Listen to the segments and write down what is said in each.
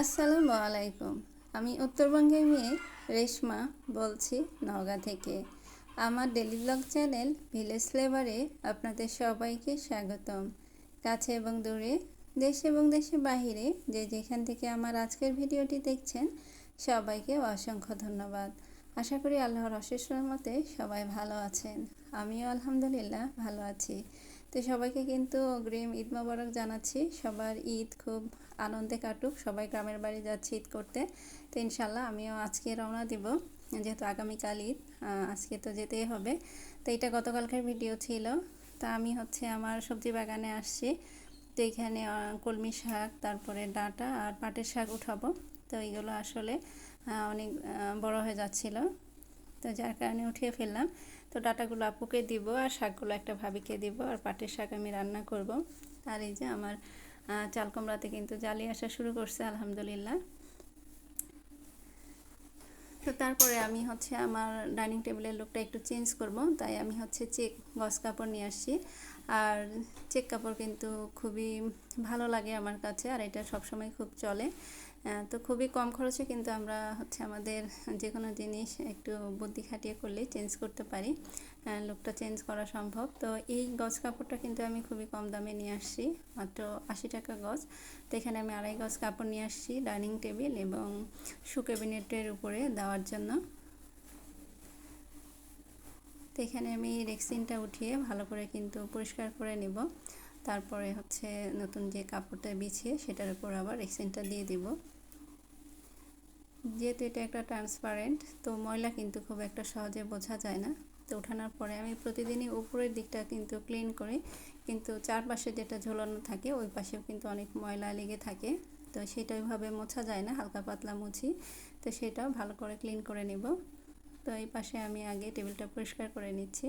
আসসালামু আলাইকুম। আমি উত্তরবঙ্গের মেয়ে রেশমা বলছি নওগাঁ থেকে। আমার ডেলি ব্লগ চ্যানেল ভিলেজ ফ্লেভারে আপনাদের সবাইকে স্বাগতম। কাছে এবং দূরে, দেশ এবং দেশের বাহিরে যে যেখান থেকে আমার আজকের ভিডিওটি দেখছেন, সবাইকে অসংখ্য ধন্যবাদ। আশা করি আল্লাহর অশেষ রহমতে সবাই ভালো আছেন। আমিও আলহামদুলিল্লাহ ভালো আছি। তো সবাইকে কিন্তু অগ্রিম ঈদ মোবারক জানাচ্ছি। সবার ঈদ খুব আনন্দে কাটুক, সবাই গ্রামের বাড়ি যাচ্ছে ঈদ করতে, তো ইনশাল্লাহ আমিও আজকে রওনা দিব, যেহেতু আগামীকাল ঈদ আজকে তো যেতেই হবে। তো এটা গতকালকার ভিডিও ছিল। তা আমি হচ্ছে আমার সবজি বাগানে আসছি। তো এখানে কলমি শাক, তারপরে ডাঁটা আর পাটের শাক উঠাবো। তো এইগুলো আসলে অনেক বড় হয়ে যাচ্ছিল। তো যার কারণে উঠিয়ে ফেললাম। তো ডাটাগুলো আপুকে দিব আর শাকগুলো একটা ভাবিকে দিব আর পাটের শাক আমি রান্না করব। আর এই যে আমার চাল কুমড়াতে কিন্তু জালি আসা শুরু করছে, আলহামদুলিল্লাহ। তো তারপরে আমি হচ্ছে আমার ডাইনিং টেবিলের লুকটা একটু চেঞ্জ করব, তাই আমি হচ্ছে চেক গস কাপড় নিয়ে আসছি। আর চেক কাপড় কিন্তু খুবই ভালো লাগে আমার কাছে, আর এটা সবসময় খুব চলে। তো খুবই কম খরচে কিন্তু আমরা হচ্ছে আমাদের যে কোনো জিনিস একটু বুদ্ধি খাটিয়ে করলে চেঞ্জ করতে পারি। লুকটা চেঞ্জ করা সম্ভব। তো এই গজ কাপড়টা কিন্তু আমি খুবই কম দামে নিয়ে আসছি, মাত্র আশি টাকা গজ তো এখানে আমি আড়াই গজ কাপড় নিয়ে আসছি ডাইনিং টেবিল এবং শু ক্যাবিনেটের উপরে দেওয়ার জন্য। তো এখানে আমি রেক্সিনটা উঠিয়ে ভালো করে কিন্তু পরিষ্কার করে নেব। তারপরে হচ্ছে নতুন যে কাপড়টা বিছিয়ে সেটার উপর আবার রেক্সিনটা দিয়ে দিব। যেহেতু এটা একটা ট্রান্সপারেন্ট তো ময়লা কিন্তু খুব একটা সহজে বোঝা যায় না। তো ওঠানোর পরে আমি প্রতিদিনই উপরের দিকটা কিন্তু ক্লিন করি। কিন্তু চারপাশে যেটা ঝোলানো থাকে, ওই পাশেও কিন্তু অনেক ময়লা লেগে থাকে। তো সেটা ওইভাবে মোছা যায় না, হালকা পাতলা মুছি। তো সেটাও ভালো করে ক্লিন করে নেব। তো এই পাশে আমি আগে টেবিলটা পরিষ্কার করে নিচ্ছি।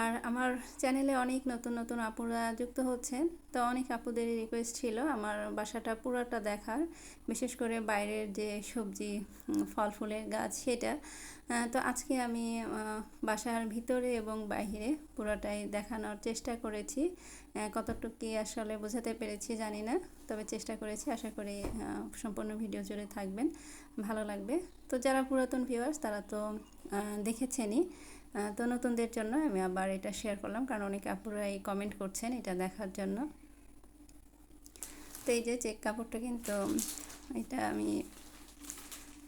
আর আমার চ্যানেলে অনেক নতুন নতুন আপুরা যুক্ত হচ্ছেন। তো অনেক আপুদের রিকোয়েস্ট ছিল আমার বাসাটা পুরোটা দেখার, বিশেষ করে বাইরের যে সবজি ফল ফুলের গাছ সেটা। তো আজকে আমি বাসার ভিতরে এবং বাহিরে পুরোটাই দেখানোর চেষ্টা করেছি। কতটুকু আসলে বোঝাতে পেরেছি জানি না, তবে চেষ্টা করেছি, আশা করি সম্পূর্ণ ভিডিও জুড়ে থাকবেন, ভালো লাগবে। তো যারা পুরাতন ভিউয়ার্স তারা তো দেখেছেনই। তো নতুনদের জন্য আমি আবার এটা শেয়ার করলাম, কারণ অনেকে আপুরাই কমেন্ট করছেন এটা দেখার জন্য। তো এই যে চেক কাপড়টা কিন্তু, এটা আমি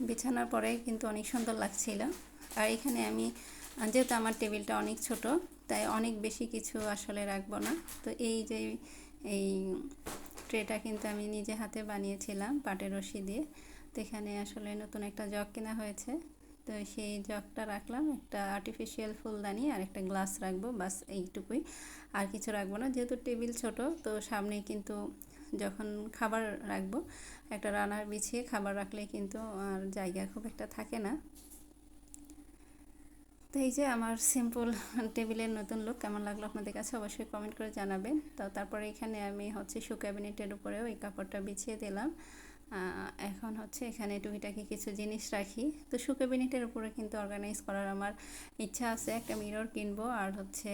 বিছানার পরে কিন্তু অনেক সুন্দর লাগছিল। আর এখানে আমি, যেহেতু আমার টেবিলটা অনেক ছোট, তাই অনেক বেশি কিছু আসলে রাখব না। তো এই যে, এই ট্রেটা কিন্তু আমি নিজে হাতে বানিয়েছিলাম পাটের রশি দিয়ে। তো এখানে আসলে নতুন একটা জগ কেনা হয়েছে। তো সেই জগটা রাখলাম, একটা আর্টিফিশিয়াল ফুলদানি আর একটা গ্লাস রাখব, বাস এইটুকুই। আর কিছু রাখব না, যেহেতু টেবিল ছোট, তো সামনে কিন্তু যখন খাবার রাখব, একটা রানার বিছিয়ে খাবার রাখলে কিন্তু আর জায়গা খুব একটা থাকে না। তো এই যে আমার সিম্পল টেবিলের নতুন লুক কেমন লাগল আপনাদের কাছে অবশ্যই কমেন্ট করে জানাবেন। তো তারপরে এখানে আমি হচ্ছে শু ক্যাবিনেটের উপরেও এই কাপড়টা বিছিয়ে দিলাম। এখন হচ্ছে এখানে টুকিটাকি কিছু জিনিস রাখি। তো শু ক্যাবিনেটের উপরে কিন্তু অর্গানাইজ করার আমার ইচ্ছা আছে। একটা মিরর কিনবো আর হচ্ছে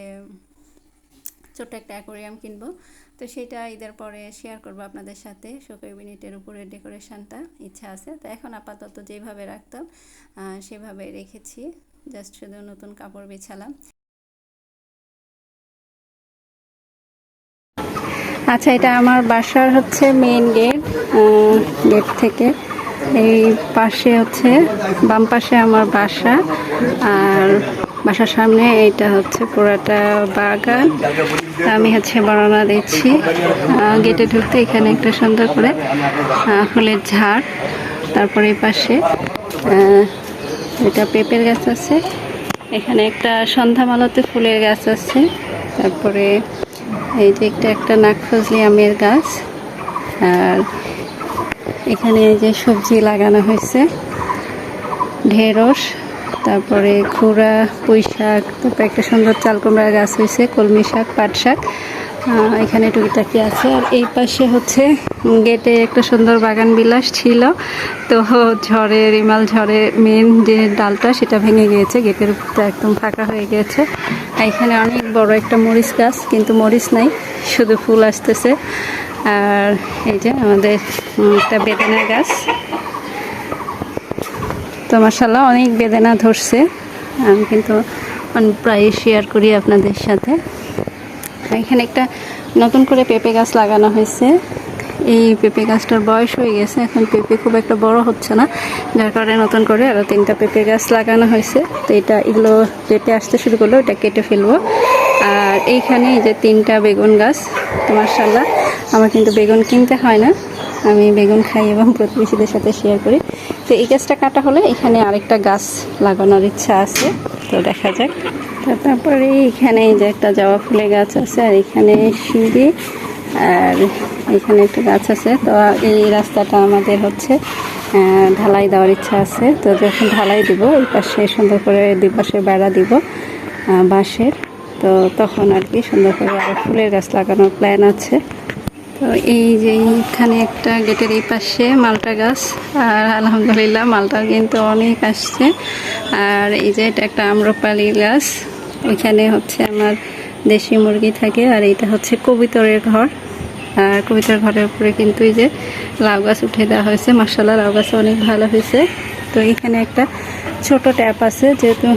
ছোট্ট একটা অ্যাকোরিয়াম কিনবো। তো সেটা ঈদের পরে শেয়ার করব আপনাদের সাথে শো ক্যাবিনেটের উপরে ডেকোরেশনটা ইচ্ছা আছে। তো এখন আপাতত যেভাবে রাখতাম সেভাবে রেখেছি। জাস্ট শুধু নতুন কাপড় বিছালাম। আচ্ছা এটা আমার বাসার হচ্ছে মেইন গেট গেট থেকে। এই পাশে হচ্ছে, বাম পাশে আমার বাসা, আর বাসার সামনে এইটা হচ্ছে পুরাটা বাগান। আমি হচ্ছে বর্ণনা দিচ্ছি গেটে ঢুকতে এখানে একটা সুন্দর করে ফুলের ঝাড়, তারপরে এই পাশে এটা পেঁপের গাছ আছে। এখানে একটা সন্ধ্যা মালতে ফুলের গাছ আছে, তারপরে এই যে একটা একটা নাকফজলি আমের গাছ। আর এখানে যে সবজি লাগানো হয়েছে। ঢেঁড়স, তারপরে খুরা পুঁই শাক তারপরে একটা সুন্দর চাল কুমড়া গাছ হয়েছে, কলমি শাক, পাট শাক। এখানে টুকিটাকি আছে। আর এই পাশে হচ্ছে গেটে একটা সুন্দর বাগান বিলাস ছিল। তো ঝড়ে, রিমাল ঝড়ে মেন যে ডালটা সেটা ভেঙে গিয়েছে। গেটের উপরটা একদম ফাঁকা হয়ে আর এখানে অনেক বড় একটা মরিচ গাছ, কিন্তু মরিচ নাই, শুধু ফুল আসতেছে। আর এই যে আমাদের একটা বেদানা গাছ। তো মাসাল্লাহ অনেক বেদনা ধরছে। আমি কিন্তু প্রায় শেয়ার করি আপনাদের সাথে। এখানে একটা নতুন করে পেঁপে গাছ লাগানো হয়েছে। এই পেঁপে গাছটার বয়স হয়ে গেছে, এখন পেঁপে খুব একটা বড় হচ্ছে না, যার কারণে নতুন করে আরও তিনটা পেঁপে গাছ লাগানো হয়েছে। তো এটা এগুলো পেঁপে আসতে শুরু করল, এটা কেটে ফেলব। আর এইখানে এই যে তিনটা বেগুন গাছ তো মার্শাল্লাহ আমার কিন্তু বেগুন কিনতে হয় না। আমি বেগুন খাই এবং প্রতিবেশীদের সাথে শেয়ার করি। তো এই গাছটা কাটা হলে এখানে আরেকটা গাছ লাগানোর ইচ্ছা আছে, তো দেখা যাক। তারপরে এখানে যে একটা জবা ফুলের গাছ আছে, আর এখানে সিঁড়ি আর এখানে একটা গাছ আছে। তো এই রাস্তাটা আমাদের হচ্ছে ঢালাই দেওয়ার ইচ্ছা আছে। তো যখন ঢালাই দিব এই পাশে সুন্দর করে দুই পাশে বেড়া দিব বাঁশের। তো তখন আর কি সুন্দর করে আরও ফুলের গাছ লাগানোর প্ল্যান আছে। তো এই যে এইখানে একটা গেটের এই পাশে মালটা গাছ, আর আলহামদুলিল্লাহ মালটা কিন্তু অনেক আসছে। আর এই যে এটা একটা আম্রপালি গাছ, ওইখানে হচ্ছে আমার দেশি মুরগি থাকে, আর এটা হচ্ছে কবিতরের ঘর। আর কবিতার ঘরের উপরে কিন্তু এই যে লাউ গাছ উঠে দেওয়া হয়েছে। মার্শাল্লাহ লাউ গাছ অনেক ভালো হয়েছে। তো এখানে একটা ছোট ট্যাপ আছে, যেহেতু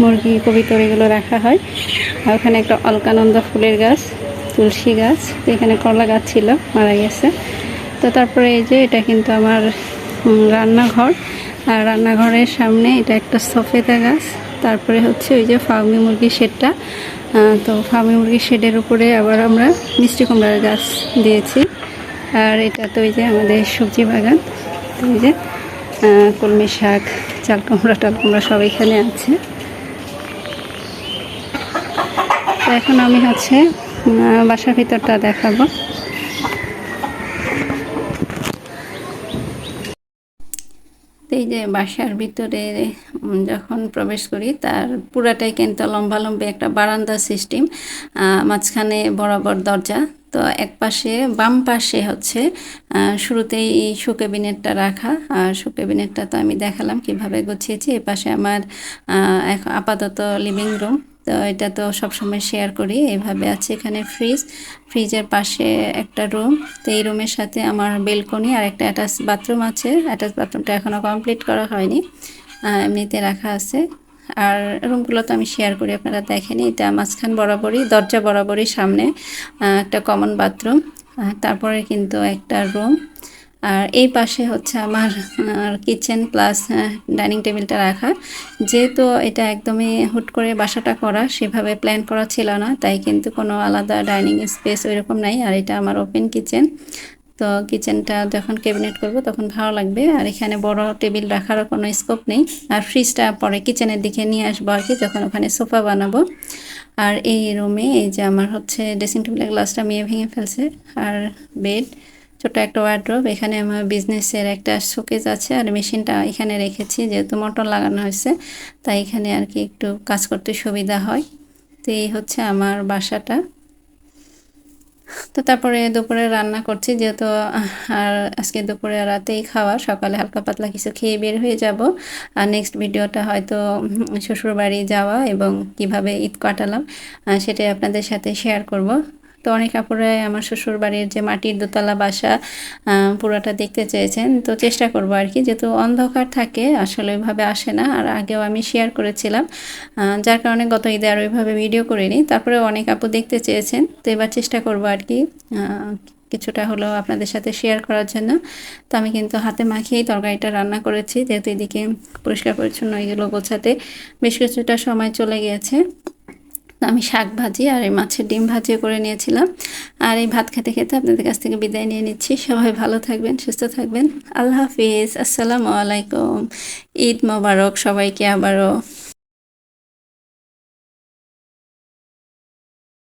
মুরগি, কবিতর এগুলো রাখা হয়। আর ওখানে একটা অলকানন্দা ফুলের গাছ, তুলসী গাছ এখানে করলা গাছ ছিল, মারা গেছে। তো তারপরে এই যে এটা কিন্তু আমার রান্নাঘর। আর রান্নাঘরের সামনে এটা একটা সফেদা গাছ। তারপরে হচ্ছে ওই যে ফার্মি মুরগির শেডটা তো ফার্মি মুরগির শেডের উপরে আবার আমরা মিষ্টি কুমড়ার গাছ দিয়েছি। আর এটা তো ওই যে আমাদের সবজি বাগান, তো এই যে কলমি শাক, চাল কুমড়া, টাল কুমড়া সব এখানে আছে। এখন আমি হচ্ছে বাসার ভিতরটা দেখাবো তো এই যে বাসার ভিতরে যখন প্রবেশ করি, তার পুরাটাই কিন্তু লম্বা লম্বালম্বি একটা বারান্দা সিস্টেম মাঝখানে বরাবর দরজা। তো এক পাশে, বাম পাশে হচ্ছে শুরুতেই শো ক্যাবিনেটটা রাখা। আর শো ক্যাবিনেটটা তো আমি দেখালাম কীভাবে গুছিয়েছি। এ পাশে আমার আপাতত লিভিং রুম তো এটা তো সবসময় শেয়ার করি। এভাবে আছে এখানে ফ্রিজ ফ্রিজের পাশে একটা রুম তো এই রুমের সাথে আমার বেলকনি আর একটা অ্যাটাচ বাথরুম আছে। অ্যাটাচ বাথরুমটা এখনও কমপ্লিট করা হয়নি। এমনিতে রাখা আছে। আর রুমগুলো তো আমি শেয়ার করি, আপনারা দেখেনি। এটা মাঝখান বরাবরই, দরজা বরাবরই সামনে একটা কমন বাথরুম তারপরে কিন্তু একটা রুম আর এই পাশে হচ্ছে আমার কিচেন প্লাস ডাইনিং টেবিলটা রাখা। যেহেতু এটা একদমই হুট করে বাসাটা করা, সেভাবে প্ল্যান করা ছিল না, তাই কিন্তু কোনো আলাদা ডাইনিং স্পেস ওইরকম নাই। আর এটা আমার ওপেন কিচেন তো কিচেনটা যখন ক্যাবিনেট করব, তখন ভালো লাগবে। আর এখানে বড় টেবিল রাখারও কোনো স্কোপ নেই। আর ফ্রিজটা পরে কিচেনের দিকে নিয়ে আসব আর কি, যখন ওখানে সোফা বানাবো। আর এই রুমে এই যে আমার হচ্ছে ড্রেসিং টেবিলের গ্লাসটা মেয়ে ভেঙে ফেলছে। আর বেড ছোট একটা ওয়ার্ড্রোব এখানে আমার বিজনেসের একটা শোকেজ আছে আর মেশিনটা এখানে রেখেছি, যেহেতু মোটর লাগানো হয়েছে, তাই এখানে আর কি একটু কাজ করতে সুবিধা হয়। তো এই হচ্ছে আমার বাসাটা। তো তারপরে দুপুরে রান্না করছি, যেহেতু আর আজকে দুপুরে রাতেই খাওয়া, সকালে হালকা পাতলা কিছু খেয়ে বের হয়ে যাব। আর নেক্সট ভিডিওটা হয়তো শ্বশুরবাড়ি যাওয়া এবং কীভাবে ঈদ কাটালাম সেটাই আপনাদের সাথে শেয়ার করব। তো অনেক কাপড়ে আমার শ্বশুর বাড়ির যে মাটির দোতলা বাসা পুরোটা দেখতে চেয়েছেন। তো চেষ্টা করব আর কি, যেহেতু অন্ধকার থাকে, আসলে ওইভাবে আসে না। আর আগেও আমি শেয়ার করেছিলাম। যার কারণে গত ঈদে আর ওইভাবে ভিডিও করিনি। তারপরে অনেক আপু দেখতে চেয়েছেন। তো এবার চেষ্টা করব আর কি কিছুটা হলেও আপনাদের সাথে শেয়ার করার জন্য। তো আমি কিন্তু হাতে মাখিয়েই তরকারিটা রান্না করেছি। যেহেতু এদিকে পরিষ্কার পরিচ্ছন্ন এগুলো গোছাতে বেশ কিছুটা সময় চলে গিয়েছে। আমি শাক ভাজি আর এই মাছের ডিম ভাজিও করে নিয়েছিলাম। আর এই ভাত খেতে খেতে আপনাদের কাছ থেকে বিদায় নিয়ে নিচ্ছি। সবাই ভালো থাকবেন, সুস্থ থাকবেন। আল্লাহ হাফিজ। আসসালামু আলাইকুম। ঈদ মোবারক সবাইকে আবারও।